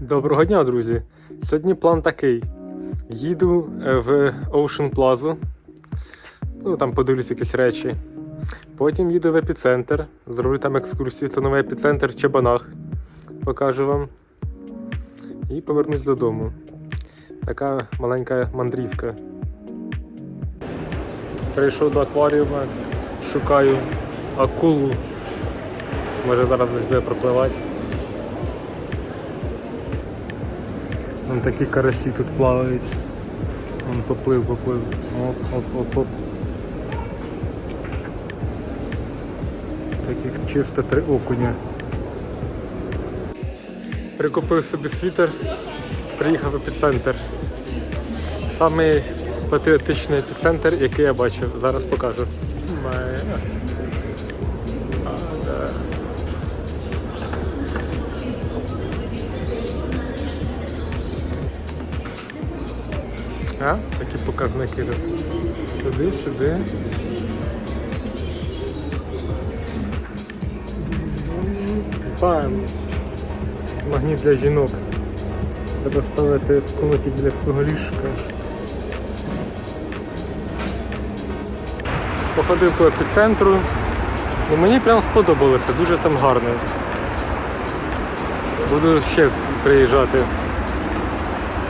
Доброго дня, друзі! Сьогодні план такий. Їду е, в Ocean Plaza. Ну, там подивлюсь якісь речі. Потім їду в епіцентр. Зроблю там екскурсію. Це новий епіцентр Чебанах. Покажу вам. І повернусь додому. Така маленька мандрівка. Прийшов до акваріума, шукаю акулу. Може зараз десь буде пропливати. Вон такі карасі тут плавають. Вон поплив, поплив. Оп, оп, оп, оп. Таких чисто три окуня. Прикупив собі світер, приїхав епіцентр. Самий патріотичний епіцентр, який я бачив. Зараз покажу. А? Такі показники. Туди, сюди. Бам! Магніт для жінок. Треба ставити в комнаті біля свого ліжка. Походив по епіцентру. І мені прям сподобалося, дуже там гарно. Буду ще приїжджати.